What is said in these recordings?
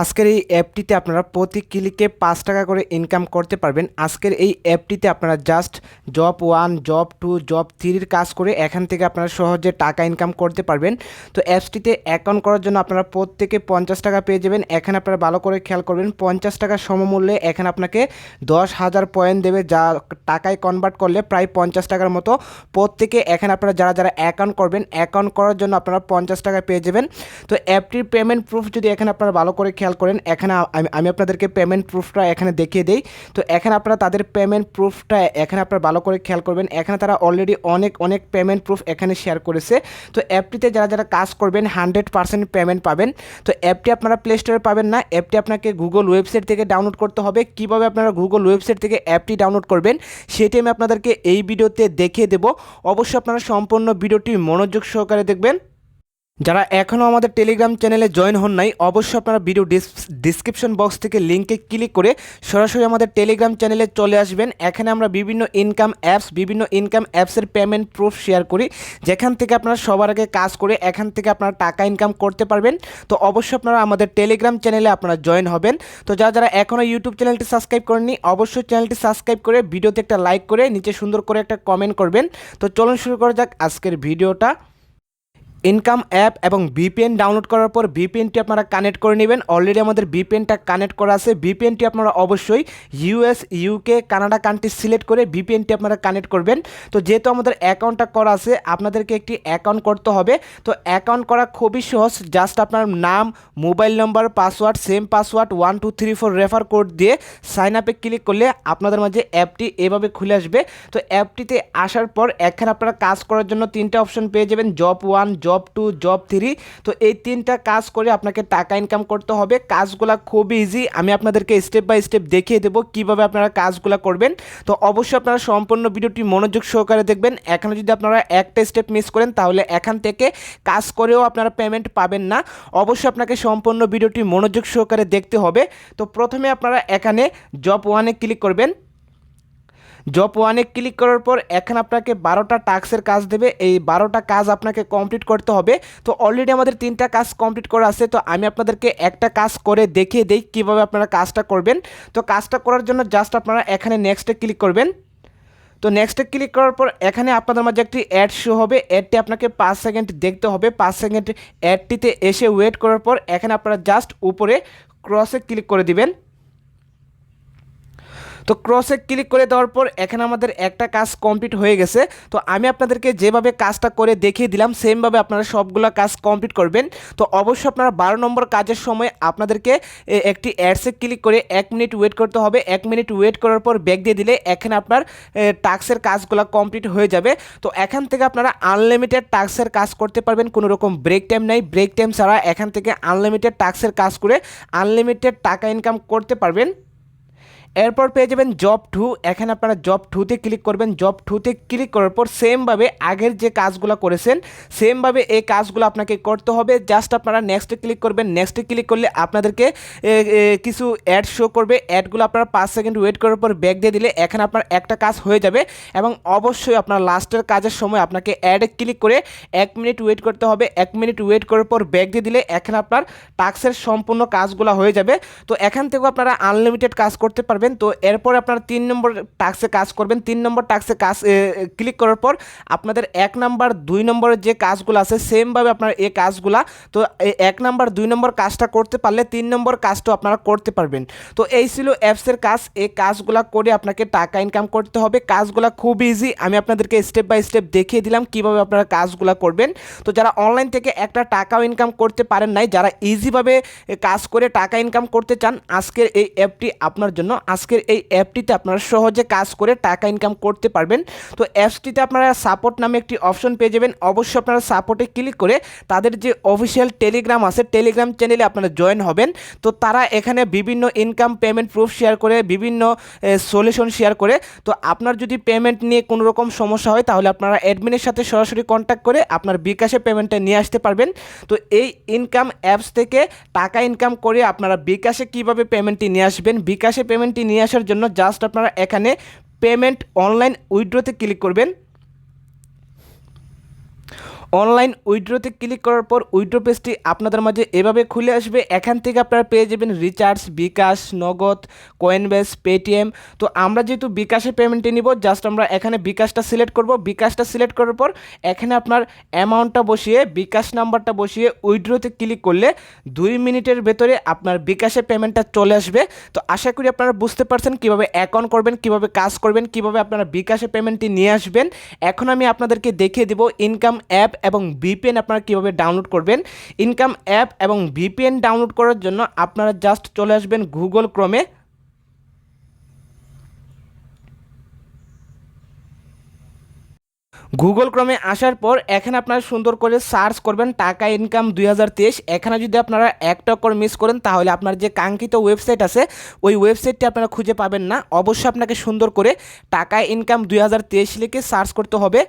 আজকের এই অ্যাপটিতে আপনারা প্রতি ক্লিকে পাঁচ টাকা করে ইনকাম করতে পারবেন। আজকের এই অ্যাপটিতে আপনারা just job one job two job থ্রির কাজ করে এখান থেকে আপনারা সহজে টাকা ইনকাম করতে পারবেন। তো অ্যাপসটিতে অ্যাকাউন্ট করার জন্য আপনারা প্রত্যেকে পঞ্চাশ টাকা পেয়ে যাবেন। এখানে আপনারা ভালো করে খেয়াল করবেন, পঞ্চাশ টাকা সমমূল্যে এখানে আপনাকে দশ হাজার পয়েন্ট দেবে। যা টাকায় কনভার্ট করলে প্রায় পঞ্চাশ টাকার মতো প্রত্যেকে এখানে আপনারা যারা যারা অ্যাকাউন্ট করবেন অ্যাকাউন্ট করার জন্য আপনারা পঞ্চাশ টাকা পেয়ে যাবেন। তো অ্যাপটির পেমেন্ট প্রুফ যদি এখানে আপনারা ভালো করে খেয়াল করেন, এখানে আমি আপনাদেরকে পেমেন্ট প্রুফটা এখানে দেখিয়ে দিই। তো এখানে আপনারা তাদের পেমেন্ট প্রুফটা এখানে আপনারা ভালো করে খেয়াল করবেন। এখানে তারা অলরেডি অনেক অনেক পেমেন্ট প্রুফ এখানে শেয়ার করেছে। তো অ্যাপটিতে যারা যারা কাজ করবেন হান্ড্রেড পার্সেন্ট পেমেন্ট পাবেন। তো অ্যাপটি আপনারা প্লে স্টোরে পাবেন না। অ্যাপটি আপনাকে গুগল ওয়েবসাইট থেকে ডাউনলোড করতে হবে। কীভাবে আপনারা গুগল ওয়েবসাইট থেকে অ্যাপটি ডাউনলোড করবেন, সেটি আমি আপনাদেরকে এই ভিডিওতে দেখিয়ে দেবো। অবশ্যই আপনারা সম্পূর্ণ ভিডিওটি মনোযোগ সহকারে দেখবেন। যারা এখনও আমাদের টেলিগ্রাম চ্যানেলে জয়েন হন নাই, অবশ্যই আপনারা ভিডিও ডিসক্রিপশন বক্স থেকে লিঙ্কে ক্লিক করে সরাসরি আমাদের টেলিগ্রাম চ্যানেলে চলে আসবেন। এখানে আমরা বিভিন্ন ইনকাম অ্যাপস বিভিন্ন ইনকাম অ্যাপসের পেমেন্ট প্রুফ শেয়ার করি। যেখান থেকে আপনারা সবার আগে কাজ করে এখান থেকে আপনারা টাকা ইনকাম করতে পারবেন। তো অবশ্যই আপনারা আমাদের টেলিগ্রাম চ্যানেলে আপনারা জয়েন হবেন। তো যারা যারা এখনও ইউটিউব চ্যানেলটি সাবস্ক্রাইব করেননি, অবশ্যই চ্যানেলটি সাবস্ক্রাইব করে ভিডিওতে একটা লাইক করে, নিচে সুন্দর করে একটা কমেন্ট করবেন। তো চলুন শুরু করা যাক আজকের ভিডিওটা ইনকাম অ্যাপ এবং ভিপিএন ডাউনলোড করার পর ভিপিএনটি আপনারা কানেক্ট করে নেবেন। অলরেডি আমাদের ভিপিএনটা কানেক্ট করা আছে। ভিপিএনটি আপনারা অবশ্যই US UK Canada country select করে ভিপিএনটি আপনারা কানেক্ট করবেন। তো যেহেতু আমাদের অ্যাকাউন্টটা করা আছে, আপনাদেরকে একটি অ্যাকাউন্ট করতে হবে। তো অ্যাকাউন্ট করা খুবই সহজ। জাস্ট আপনার নাম mobile number password same password one two three four refer code দিয়ে সাইন আপে ক্লিক করলে আপনাদের মাঝে অ্যাপটি এভাবে খুলে আসবে। তো অ্যাপটিতে আসার পর এখানে আপনারা কাজ করার জন্য তিনটা অপশন পেয়ে যাবেন। Job one job two job three তো এই তিনটা কাজ করে আপনাকে টাকা ইনকাম করতে হবে। কাজগুলো খুবই ইজি আমি আপনাদেরকে স্টেপ বাই স্টেপ দেখিয়ে দেবো কীভাবে আপনারা কাজগুলো করবেন। তো অবশ্যই আপনারা সম্পূর্ণ ভিডিওটি মনোযোগ সহকারে দেখবেন। এখানে যদি আপনারা একটা স্টেপ মিস করেন, তাহলে এখান থেকে কাজ করেও আপনারা পেমেন্ট পাবেন না। অবশ্যই আপনাকে সম্পূর্ণ ভিডিওটি মনোযোগ সহকারে দেখতে হবে। তো প্রথমে আপনারা এখানে জব ওয়ানে ক্লিক করবেন। জব ওয়ানে ক্লিক করার পর এখানে আপনাকে বারোটা টাস্কের কাজ দেবে। এই বারোটা কাজ আপনাকে কমপ্লিট করতে হবে। তো অলরেডি আমাদের তিনটা কাজ কমপ্লিট করা আছে। তো আমি আপনাদেরকে একটা কাজ করে দেখিয়ে দিই কীভাবে আপনারা কাজটা করবেন। তো কাজটা করার জন্য জাস্ট আপনারা এখানে নেক্সটে ক্লিক করবেন। তো নেক্সটে ক্লিক করার পর এখানে আপনাদের মাঝে একটি অ্যাড শো হবে। অ্যাডটি আপনাকে পাঁচ সেকেন্ড দেখতে হবে। পাঁচ সেকেন্ড অ্যাডটিতে এসে ওয়েট করার পর এখানে আপনারা জাস্ট উপরে ক্রসে ক্লিক করে দিবেন। তো ক্রসে ক্লিক করে দেওয়ার পর এখানে আমাদের একটা কাজ কমপ্লিট হয়ে গেছে। তো আমি আপনাদেরকে যেভাবে কাজটা করে দেখিয়ে দিলাম সেমভাবে আপনারা সবগুলো কাজ কমপ্লিট করবেন। তো অবশ্যই আপনারা বারো নম্বর কাজের সময় আপনাদেরকে একটি অ্যাডসে ক্লিক করে এক মিনিট ওয়েট করতে হবে। এক মিনিট ওয়েট করার পর ব্যাক দিয়ে দিলে এখানে আপনার টাস্কের কাজগুলো কমপ্লিট হয়ে যাবে। তো এখান থেকে আপনারা আনলিমিটেড টাস্কের কাজ করতে পারবেন, কোনো রকম ব্রেক টাইম নেই। ব্রেক টাইম ছাড়া এখান থেকে আনলিমিটেড টাস্কের কাজ করে আনলিমিটেড টাকা ইনকাম করতে পারবেন। এরপর পেয়ে যাবেন জব টু এখানে আপনারা জব টুতে ক্লিক করবেন। জব টুতে ক্লিক করার পর সেমভাবে আগের যে কাজগুলো করেছেন সেমভাবে এই কাজগুলো আপনাকে করতে হবে। জাস্ট আপনারা নেক্সটে ক্লিক করবেন। নেক্সটে ক্লিক করলে আপনাদেরকে কিছু অ্যাড শো করবে। অ্যাডগুলো আপনারা পাঁচ সেকেন্ড ওয়েট করার পর ব্যাক দিয়ে দিলে এখানে আপনার একটা কাজ হয়ে যাবে এবং অবশ্যই আপনার লাস্টের কাজের সময় আপনাকে অ্যাডে ক্লিক করে এক মিনিট ওয়েট করতে হবে। এক মিনিট ওয়েট করার পর ব্যাক দিয়ে দিলে এখানে আপনার টাস্কের সম্পূর্ণ কাজগুলো হয়ে যাবে। তো এখান থেকেও আপনারা আনলিমিটেড কাজ করতে পারবেন। তো এরপর আপনারা তিন নম্বর টাক্সে কাজ করবেন। তিন নম্বর টাক্সে কাজ ক্লিক করার পর আপনাদের এক নাম্বার, দুই নম্বরের যে কাজগুলো আছে সেমভাবে আপনার এই কাজগুলা, তো এক নাম্বার, দুই নম্বর কাজটা করতে পারলে তিন নম্বর কাজটাও আপনারা করতে পারবেন। তো এই ছিল অ্যাপসের কাজ। এই কাজগুলা করে আপনাকে টাকা ইনকাম করতে হবে। কাজগুলা খুব ইজি আমি আপনাদেরকে স্টেপ বাই স্টেপ দেখিয়ে দিলাম কীভাবে আপনারা কাজগুলা করবেন। তো যারা অনলাইন থেকে একটা টাকাও ইনকাম করতে পারেন নাই, যারা ইজিভাবে কাজ করে টাকা ইনকাম করতে চান, আজকের এই অ্যাপটি আপনার জন্য আজকের এই অ্যাপটিতে আপনারা সহজে কাজ করে টাকা ইনকাম করতে পারবেন। তো অ্যাপসটিতে আপনারা সাপোর্ট নামে একটি অপশন পেয়ে যাবেন। অবশ্যই আপনারা সাপোর্টে ক্লিক করে তাদের যে অফিসিয়াল টেলিগ্রাম আছে টেলিগ্রাম চ্যানেলে আপনারা জয়েন হবেন। তো তারা এখানে বিভিন্ন ইনকাম পেমেন্ট প্রুফ শেয়ার করে, বিভিন্ন সলিউশন শেয়ার করে। তো আপনার যদি পেমেন্ট নিয়ে কোনো রকম সমস্যা হয়, তাহলে আপনারা অ্যাডমিনের সাথে সরাসরি কন্ট্যাক্ট করে আপনার বিকাশে পেমেন্টটা নিয়ে আসতে পারবেন। তো এই ইনকাম অ্যাপস থেকে টাকা ইনকাম করে আপনারা বিকাশে কীভাবে পেমেন্টটি নিয়ে আসবেন, বিকাশে পেমেন্টটি নিয়ে আসার জন্য জাস্ট আপনারা এখানে পেমেন্ট অনলাইন উইড্রোতে ক্লিক করবেন। অনলাইন উইড্রোতে ক্লিক করার পর উইড্রো পেজটি আপনাদের মাঝে এভাবে খুলে আসবে। এখান থেকে আপনারা পেয়ে যাবেন রিচার্জ, বিকাশ, নগদ কয়েনবেস পেটিএম তো আমরা যেহেতু বিকাশে পেমেন্টে নিব, জাস্ট আমরা এখানে বিকাশটা সিলেক্ট করব। বিকাশটা সিলেক্ট করার পর এখানে আপনার অ্যামাউন্টটা বসিয়ে, বিকাশ নাম্বারটা বসিয়ে উইড্রোতে ক্লিক করলে দুই মিনিটের ভেতরে আপনার বিকাশে পেমেন্টটা চলে আসবে। তো আশা করি আপনারা বুঝতে পারছেন কীভাবে অ্যাকাউন্ট করবেন, কীভাবে কাজ করবেন, কীভাবে আপনারা বিকাশে পেমেন্টটি নিয়ে আসবেন। এখন আমি আপনাদেরকে দেখিয়ে দেবো ইনকাম অ্যাপ এবং ভিপিএন আপনারা কীভাবে ডাউনলোড করবেন ইনকাম অ্যাপ এবং ভিপিএন ডাউনলোড করার জন্য আপনারা জাস্ট চলে আসবেন গুগল ক্রমে গুগল ক্রমে আসার পর এখানে আপনারা সুন্দর করে সার্চ করবেন টাকা ইনকাম দুই হাজার তেইশ। এখানে যদি আপনারা একটা করে মিস করেন, তাহলে আপনার যে কাঙ্ক্ষিত ওয়েবসাইট আছে, ওই ওয়েবসাইটটি আপনারা খুঁজে পাবেন না। অবশ্যই আপনাকে সুন্দর করে টাকা ইনকাম দুই হাজার তেইশ লিখে সার্চ করতে হবে।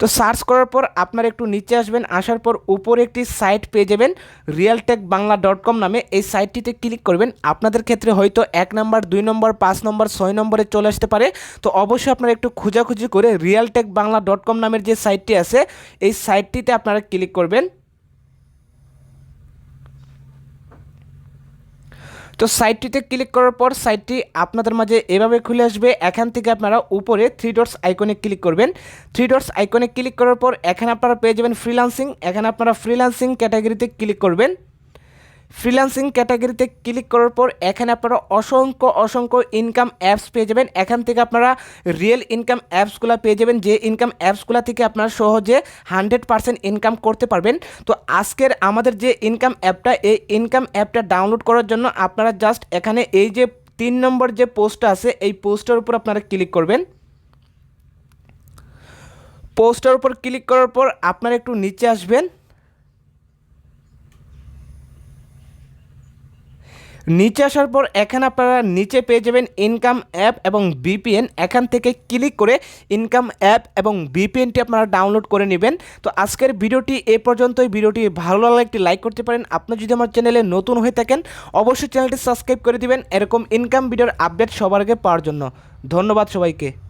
তো সার্চ করার পর আপনারা একটু নিচে আসবেন, আসার পর উপরে একটি সাইট পেয়ে যাবেন রিয়েলটেক বাংলা ডট কম নামে। এই সাইটটিতে ক্লিক করবেন, আপনাদের ক্ষেত্রে হয়তো এক নম্বর, দুই নম্বর, পাঁচ নম্বর, ছয় নম্বরে চলে আসতে পারে। তো অবশ্যই আপনারা একটু খোঁজাখুঁজি করে রিয়েলটেক বাংলা ডট কম নামের যে সাইটটি আছে, এই সাইটটিতে আপনারা ক্লিক করবেন। তো সাইটটিতে ক্লিক করার পর সাইটটি আপনাদের মাঝে এভাবে খুলে আসবে। এখান থেকে আপনারা উপরে থ্রি ডটস আইকনে ক্লিক করবেন। থ্রি ডটস আইকনে ক্লিক করার পর এখানে আপনারা পেয়ে যাবেন ফ্রিলান্সিং এখানে আপনারা ফ্রিলান্সিং ক্যাটাগরিতে ক্লিক করবেন। ফ্রিল্যান্সিং ক্যাটাগরিতে ক্লিক করার পর এখানে আপনারা অসংখ্য অসংখ্য ইনকাম অ্যাপস পেয়ে যাবেন। এখান থেকে আপনারা রিয়েল ইনকাম অ্যাপসগুলো পেয়ে যাবেন, যে ইনকাম অ্যাপসগুলো থেকে আপনারা সহজে হান্ড্রেড পারসেন্ট ইনকাম করতে পারবেন। তো আজকের আমাদের যে ইনকাম অ্যাপটা এই ইনকাম অ্যাপটা ডাউনলোড করার জন্য আপনারা জাস্ট এখানে এই যে তিন নম্বর যে পোস্টটা আছে, এই পোস্টের উপর আপনারা ক্লিক করবেন। পোস্টের উপর ক্লিক করার পর আপনারা একটু নিচে আসবেন। নিচে আসার পর এখানে আপনারা নিচে পেয়ে যাবেন ইনকাম অ্যাপ এবং বিপিএন এখান থেকে ক্লিক করে ইনকাম অ্যাপ এবং বিপিএনটি আপনারা ডাউনলোড করে নেবেন। তো আজকের ভিডিওটি এ পর্যন্তই। ভিডিওটি ভালো লাগলে একটি লাইক করতে পারেন। আপনি যদি আমার চ্যানেলে নতুন হয়ে থাকেন, অবশ্যই চ্যানেলটি সাবস্ক্রাইব করে দিবেন। এরকম ইনকাম ভিডিওর আপডেট সবার আগে পাওয়ার জন্য। ধন্যবাদ সবাইকে।